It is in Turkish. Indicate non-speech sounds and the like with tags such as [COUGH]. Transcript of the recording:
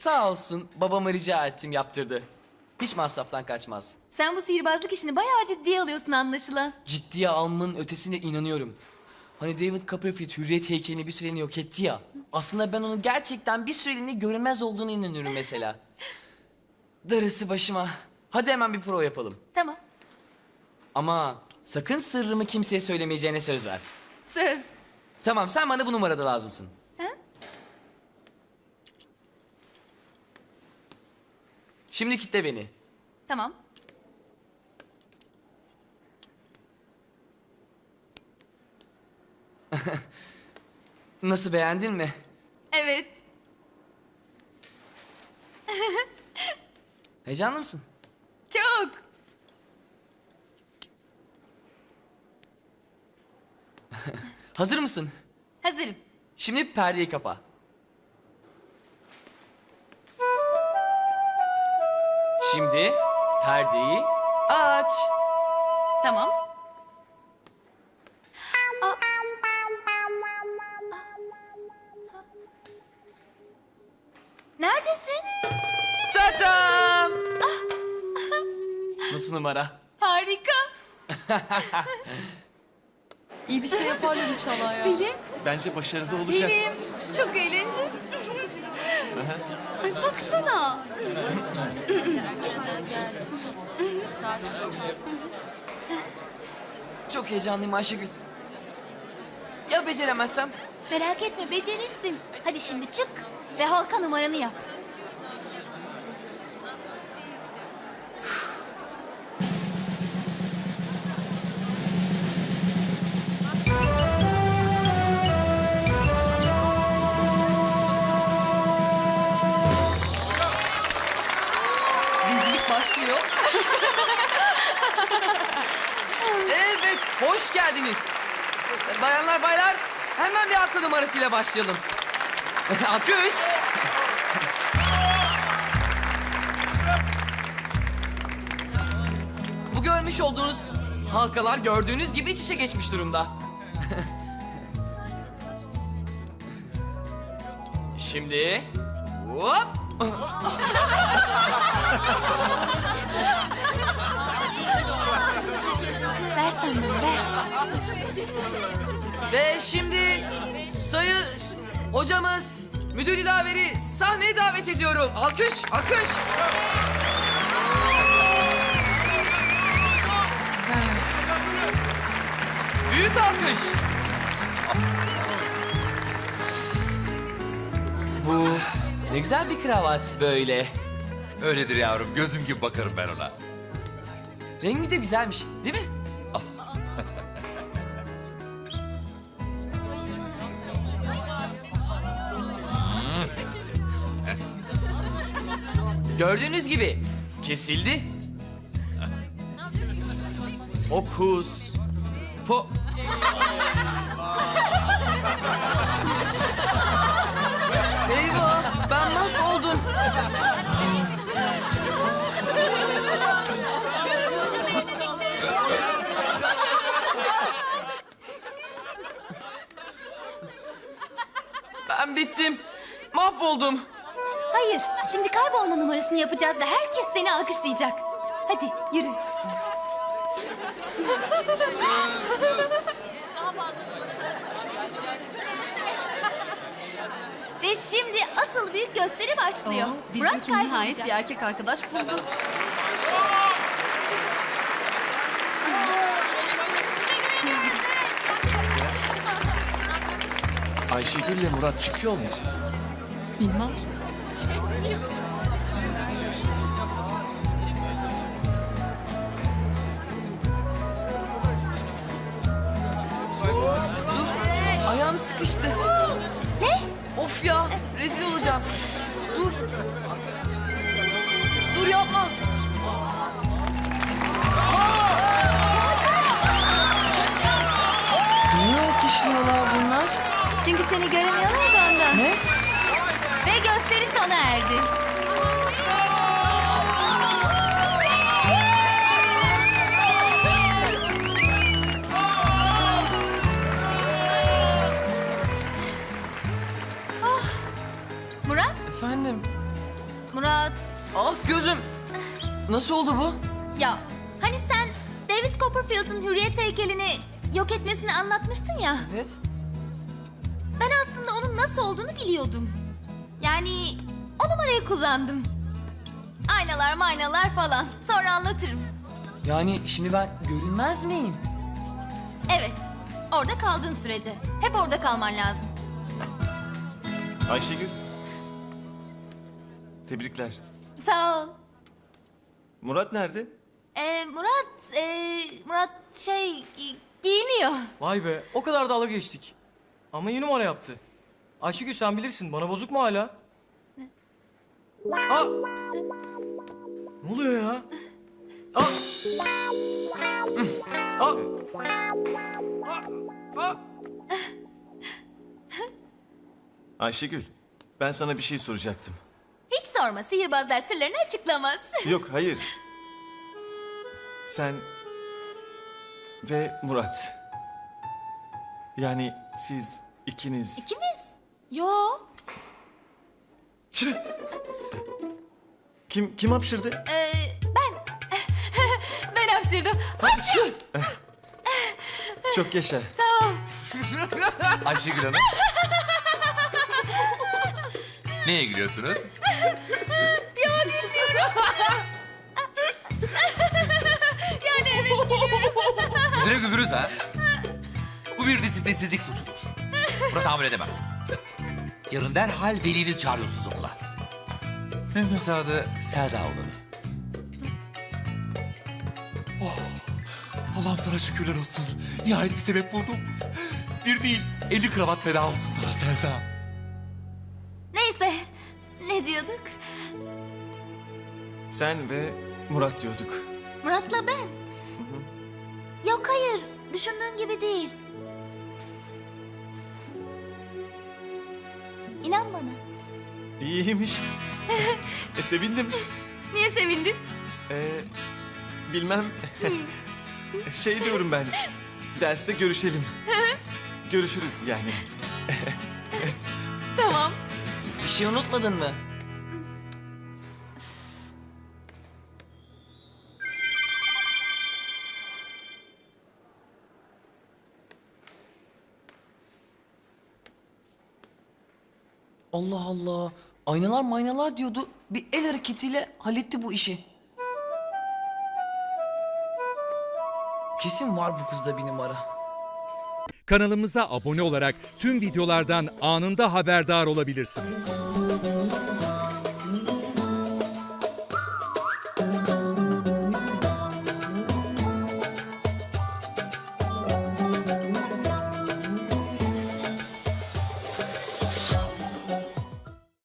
Sağ olsun babama rica ettim yaptırdı. Hiç masraftan kaçmaz. Sen bu sihirbazlık işini bayağı ciddiye alıyorsun anlaşılan. Ciddiye almanın ötesine inanıyorum. Hani David Copperfield hürriyet heykelini bir süreliğine yok etti ya. Aslında ben onun gerçekten bir süreliğine görünmez olduğunu inanıyorum mesela. Darısı başıma. Hadi hemen bir prova yapalım. Tamam. Ama sakın sırrımı kimseye söylemeyeceğine söz ver. Söz. Tamam sen bana bu numarada lazımsın. Ha? Şimdi kitle beni. Tamam. [LAUGHS] Nasıl beğendin mi? Evet. [LAUGHS] Heyecanlı mısın? Çok. [LAUGHS] Hazır mısın? Hazırım. Şimdi perdeyi kapa. Perdeyi aç. Tamam. Aa. Neredesin? Tatam! Nasıl numara? Harika. [LAUGHS] İyi bir şey yaparlar inşallah ya. Selim, Bence başarılı olacak. Selim. Çok eğleneceğiz. Ay baksana. Çok heyecanlıyım Ayşegül. Ya beceremezsem? Merak etme becerirsin. Hadi şimdi çık ve halka numaranı yap. Evet, hoş geldiniz. Bayanlar baylar, hemen bir arka numarasıyla başlayalım. [LAUGHS] Akış. Bu görmüş olduğunuz halkalar gördüğünüz gibi iç içe geçmiş durumda. [LAUGHS] Şimdi hop. [LAUGHS] Bana ver. Ve şimdi sayı hocamız müdür ilaveri sahneye davet ediyorum. Alkış, alkış. Büyük alkış. Bu ne güzel bir kravat böyle. Öyledir yavrum. Gözüm gibi bakarım ben ona. Rengi de güzelmiş, değil mi? Gördüğünüz gibi kesildi. Hokus. Po... Eyvah ben mahvoldum. Ben bittim. Mahvoldum. Hayır, şimdi kaybolma numarasını yapacağız ve herkes seni alkışlayacak. Hadi yürü. Ve şimdi asıl büyük gösteri başlıyor. Oo, Murat bizimki nihayet kaybolacak. bir erkek arkadaş buldu. Ayşegül ile Murat çıkıyor mu? Bilmem. Ayağım sıkıştı. Ne? Of ya rezil olacağım. Dur. Dur yapma. Niye alkışlıyorlar bunlar? Çünkü seni göremiyorlar da ondan. Ne? Gösteri sona erdi. Oh. Murat, Efendim? Nasıl oldu bu? Ya hani sen David Copperfield'ın hürriyet heykelini yok etmesini anlatmıştın ya. Evet. Ben aslında onun nasıl olduğunu biliyordum. Yani o numarayı kullandım. Aynalar maynalar falan. Sonra anlatırım. Yani şimdi ben görünmez miyim? Evet. Orada kaldığın sürece. Hep orada kalman lazım. Ayşegül. Tebrikler. Sağ ol. Murat nerede? Ee, Murat, ee, Murat şey gi- giyiniyor. Vay be o kadar dalga geçtik. Ama iyi numara yaptı. Ayşegül sen bilirsin bana bozuk mu hala? Aa! Ne oluyor ya? Aa! Aa! Aa! Aa! Ayşegül. Ben sana bir şey soracaktım. Hiç sorma sihirbazlar sırlarını açıklamaz. [LAUGHS] Yok hayır. Sen ve Murat. Yani siz ikiniz. İkimiz? Yo. Kim kim hapşırdı? Ee, ben. [LAUGHS] ben hapşırdım. Hapşır. Çok yaşa. Sağ ol. Ayşegül Hanım. Neye gülüyorsunuz? Yani evet geliyorum. Güldüre güldürüz ha. Bu bir disiplinsizlik suçudur. Buna tahammül edemem. Yarın derhal veliniz çağırıyorsunuz okula. Mümkünse adı Selda oğlanı. Oh, Allah'ım sana şükürler olsun. Nihayet bir sebep buldum. Bir değil, elli kravat feda olsun sana Selda. Neyse. Ne diyorduk? Sen ve Murat diyorduk. Murat'la ben. Yok hayır. Düşündüğün gibi değil. İnan bana. İyiymiş. [LAUGHS] e, sevindim. Niye sevindin? Ee, bilmem. şey diyorum ben. Derste görüşelim. Görüşürüz yani. Tamam. Bir şey unutmadın mı? Allah Allah. Aynalar maynalar diyordu. Bir el hareketiyle halletti bu işi. Kesin var bu kızda bir numara. Kanalımıza abone olarak tüm videolardan anında haberdar olabilirsiniz.